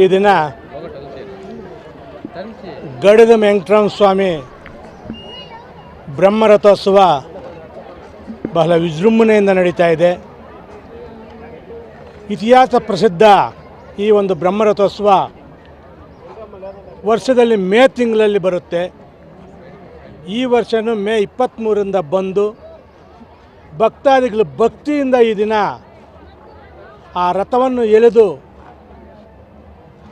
ಈ ದಿನ ಗಡದ ವೆಂಕಟರಾಮ ಸ್ವಾಮಿ ಬ್ರಹ್ಮರಥೋತ್ಸವ ಬಹಳ ವಿಜೃಂಭಣೆಯಿಂದ ನಡೀತಾ ಇದೆ. ಇತಿಹಾಸ ಪ್ರಸಿದ್ಧ ಈ ಒಂದು ಬ್ರಹ್ಮರಥೋತ್ಸವ ವರ್ಷದಲ್ಲಿ ಮೇ ತಿಂಗಳಲ್ಲಿ ಬರುತ್ತೆ. ಈ ವರ್ಷವೂ ಮೇ ಇಪ್ಪತ್ತ್ಮೂರರಿಂದ ಬಂದು ಭಕ್ತಾದಿಗಳು ಭಕ್ತಿಯಿಂದ ಈ ದಿನ ಆ ರಥವನ್ನು ಎಳೆದು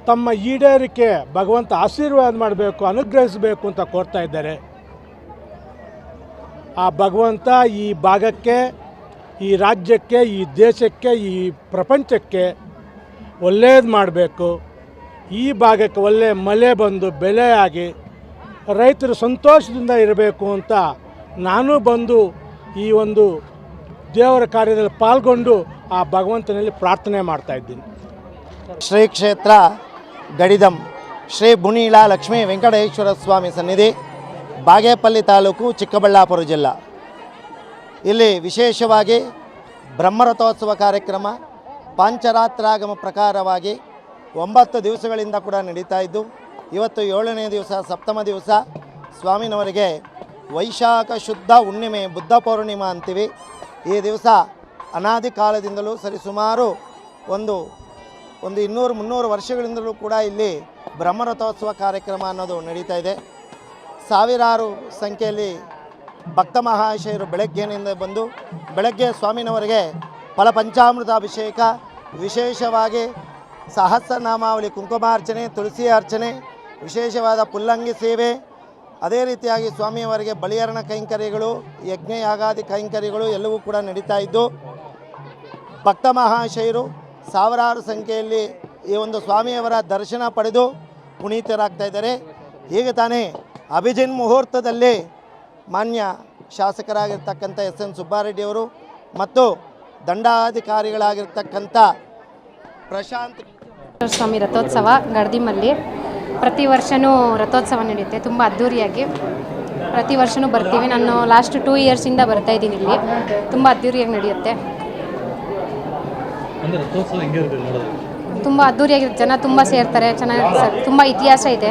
ತಮ್ಮ ಈಡೇರಿಕೆ, ಭಗವಂತ ಆಶೀರ್ವಾದ ಮಾಡಬೇಕು, ಅನುಗ್ರಹಿಸಬೇಕು ಅಂತ ಕೋರ್ತಾ ಇದ್ದಾರೆ. ಆ ಭಗವಂತ ಈ ಭಾಗಕ್ಕೆ, ಈ ರಾಜ್ಯಕ್ಕೆ, ಈ ದೇಶಕ್ಕೆ, ಈ ಪ್ರಪಂಚಕ್ಕೆ ಒಳ್ಳೆಯದು ಮಾಡಬೇಕು. ಈ ಭಾಗಕ್ಕೆ ಒಳ್ಳೆಯ ಮಳೆ ಬಂದು ಬೆಳೆ ಆಗಿ ರೈತರು ಸಂತೋಷದಿಂದ ಇರಬೇಕು ಅಂತ ನಾನು ಬಂದು ಈ ಒಂದು ದೇವರ ಕಾರ್ಯದಲ್ಲಿ ಪಾಲ್ಗೊಂಡು ಆ ಭಗವಂತನಲ್ಲಿ ಪ್ರಾರ್ಥನೆ ಮಾಡ್ತಾ ಇದ್ದೀನಿ. ಶ್ರೀ ಕ್ಷೇತ್ರ ಗಡಿದಂ ಶ್ರೀ ಬುಣೀಳ ಲಕ್ಷ್ಮೀ ವೆಂಕಟೇಶ್ವರ ಸ್ವಾಮಿ ಸನ್ನಿಧಿ, ಬಾಗೇಪಲ್ಲಿ ತಾಲೂಕು ಚಿಕ್ಕಬಳ್ಳಾಪುರ ಜಿಲ್ಲಾ. ಇಲ್ಲಿ ವಿಶೇಷವಾಗಿ ಬ್ರಹ್ಮರಥೋತ್ಸವ ಕಾರ್ಯಕ್ರಮ, ಪಂಚರಾತ್ರಾಗಮ ಪ್ರಕಾರವಾಗಿ ಒಂಬತ್ತು ದಿವಸಗಳಿಂದ ಕೂಡ ನಡೀತಾ ಇದ್ದು, ಇವತ್ತು ಏಳನೇ ದಿವಸ, ಸಪ್ತಮ ದಿವಸ ಸ್ವಾಮಿನವರಿಗೆ ವೈಶಾಖ ಶುದ್ಧ ಹುಣ್ಣಿಮೆ, ಬುದ್ಧ ಪೌರ್ಣಿಮಾ ಅಂತೀವಿ. ಈ ದಿವಸ ಅನಾದಿ ಕಾಲದಿಂದಲೂ ಸರಿಸುಮಾರು ಒಂದು ಒಂದು ಇನ್ನೂರು ಮುನ್ನೂರು ವರ್ಷಗಳಿಂದಲೂ ಕೂಡ ಇಲ್ಲಿ ಬ್ರಹ್ಮರಥೋತ್ಸವ ಕಾರ್ಯಕ್ರಮ ಅನ್ನೋದು ನಡೀತಾ ಇದೆ. ಸಾವಿರಾರು ಸಂಖ್ಯೆಯಲ್ಲಿ ಭಕ್ತ ಮಹಾಶಯರು ಬೆಳಗ್ಗೆನಿಂದ ಬಂದು ಬೆಳಗ್ಗೆ ಸ್ವಾಮಿನವರಿಗೆ ಫಲ ಪಂಚಾಮೃತ ಅಭಿಷೇಕ, ವಿಶೇಷವಾಗಿ ಸಹಸ್ರನಾಮಾವಳಿ ಕುಂಕುಮಾರ್ಚನೆ ತುಳಸಿ ಅರ್ಚನೆ, ವಿಶೇಷವಾದ ಪುಲ್ಲಂಗಿ ಸೇವೆ. ಅದೇ ರೀತಿಯಾಗಿ ಸ್ವಾಮಿಯವರಿಗೆ ಬಲಿಯರಣ ಕೈಂಕರ್ಯಗಳು ಯಜ್ಞ ಯಾಗಾದಿ ಕೈಂಕರ್ಯಗಳು ಎಲ್ಲವೂ ಕೂಡ ನಡೀತಾ ಇದ್ದು, ಭಕ್ತ ಮಹಾಶಯರು ಸಾವಿರಾರು ಸಂಖ್ಯೆಯಲ್ಲಿ ಈ ಒಂದು ಸ್ವಾಮಿಯವರ ದರ್ಶನ ಪಡೆದು ಪುನೀತರಾಗ್ತಾ ಇದ್ದಾರೆ. ಈಗ ತಾನೇ ಅಭಿಜಿನ್ ಮುಹೂರ್ತದಲ್ಲಿ ಮಾನ್ಯ ಶಾಸಕರಾಗಿರ್ತಕ್ಕಂಥ ಎಸ್ ಎನ್ ಸುಬ್ಬಾರೆಡ್ಡಿಯವರು ಮತ್ತು ದಂಡಾಧಿಕಾರಿಗಳಾಗಿರ್ತಕ್ಕಂಥ ಪ್ರಶಾಂತ್ ಸ್ವಾಮಿ ರಥೋತ್ಸವ ಗಡ್ದಿಮಲ್ಲಿ. ಪ್ರತಿ ವರ್ಷವೂ ರಥೋತ್ಸವ ನಡೆಯುತ್ತೆ, ತುಂಬ ಅದ್ಧೂರಿಯಾಗಿ ಪ್ರತಿ ವರ್ಷವೂ ಬರ್ತೀವಿ. ನಾನು ಲಾಸ್ಟ್ ಟೂ ಇಯರ್ಸಿಂದ ಬರ್ತಾ ಇದ್ದೀನಿ ಇಲ್ಲಿ. ತುಂಬ ಅದ್ಧೂರಿಯಾಗಿ ನಡೆಯುತ್ತೆ. ತುಂಬ ಅದ್ದೂರಿಯಾಗಿ ಜನ ತುಂಬ ಸೇರ್ತಾರೆ. ಚೆನ್ನಾಗಿ ಸರ್ ತುಂಬ ಇತಿಹಾಸ ಇದೆ.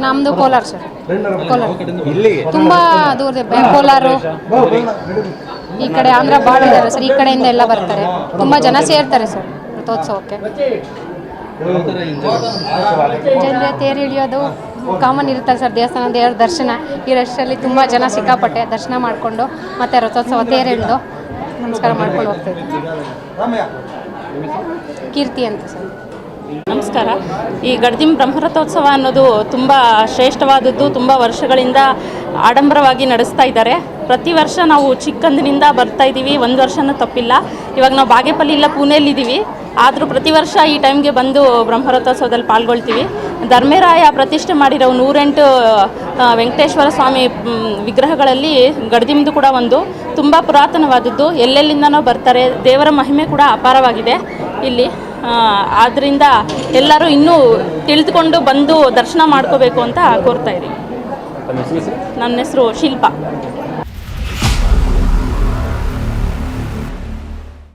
ನಮ್ದು ನಮ್ಮದು ಕೋಲಾರ ಸರ್. ಕೋಲಾರ. ಕಡೆಯಿಂದ ತುಂಬ ದೂರ ಕೋಲಾರು. ಈ ಕಡೆ ಆಂಧ್ರ ಬಾಳ ಇದ್ದಾರೆ ಸರ್. ಈ ಕಡೆಯಿಂದ ಎಲ್ಲ ಬರ್ತಾರೆ. ತುಂಬ ಜನ ಸೇರ್ತಾರೆ ಸರ್ ರಥೋತ್ಸವಕ್ಕೆ. ಜನರ ತೇರು ಇಳಿಯೋದು ಕಾಮನ್ ಇರುತ್ತಲ್ಲ ಸರ್. ದೇವಸ್ಥಾನ ದೇವರ ದರ್ಶನ. ಈ ರಷ್ಟರಲ್ಲಿ ತುಂಬ ಜನ ಸಿಕ್ಕಾಪಟ್ಟೆ ದರ್ಶನ ಮಾಡಿಕೊಂಡು ಮತ್ತೆ ರಥೋತ್ಸವ ತೇರು ಎಳೆದು ನಮಸ್ಕಾರ ಮಾಡ್ಕೊಂಡು ಹೋಗ್ತೀವಿ ಕೀರ್ತಿ ಅಂತ ಸರ್. ನಮಸ್ಕಾರ. ಈ ಗಡ್ದಿಂ ಬ್ರಹ್ಮರಥೋತ್ಸವ ಅನ್ನೋದು ತುಂಬ ಶ್ರೇಷ್ಠವಾದದ್ದು, ತುಂಬ ವರ್ಷಗಳಿಂದ ಆಡಂಬರವಾಗಿ ನಡೆಸ್ತಾ ಇದ್ದಾರೆ. ಪ್ರತಿ ವರ್ಷ ನಾವು ಚಿಕ್ಕಂದಿನಿಂದ ಬರ್ತಾ ಇದ್ದೀವಿ ಒಂದು ವರ್ಷನೂ ತಪ್ಪಿಲ್ಲ. ಇವಾಗ ನಾವು ಬಾಗೇಪಲ್ಲಿ ಇಲ್ಲ, ಪುಣೆಯಲ್ಲಿದ್ದೀವಿ. ಆದರೂ ಪ್ರತಿ ವರ್ಷ ಈ ಟೈಮ್ಗೆ ಬಂದು ಬ್ರಹ್ಮರಥೋತ್ಸವದಲ್ಲಿ ಪಾಲ್ಗೊಳ್ತೀವಿ. ಧರ್ಮೇರಾಯ ಪ್ರತಿಷ್ಠೆ ಮಾಡಿರೋ ನೂರೆಂಟು ವೆಂಕಟೇಶ್ವರ ಸ್ವಾಮಿ ವಿಗ್ರಹಗಳಲ್ಲಿ ಗಡ್ದಿಮ್ದು ಕೂಡ ಒಂದು. ತುಂಬ ಪುರಾತನವಾದದ್ದು. ಎಲ್ಲೆಲ್ಲಿಂದನೋ ಬರ್ತಾರೆ. ದೇವರ ಮಹಿಮೆ ಕೂಡ ಅಪಾರವಾಗಿದೆ ಇಲ್ಲಿ. ಆದ್ದರಿಂದ ಎಲ್ಲರೂ ಇನ್ನೂ ತಿಳಿದುಕೊಂಡು ಬಂದು ದರ್ಶನ ಮಾಡ್ಕೋಬೇಕು ಅಂತ ಕೋರ್ತಾ ಇದ್ದೀವಿ. ನನ್ನ ಹೆಸರು ಶಿಲ್ಪಾ.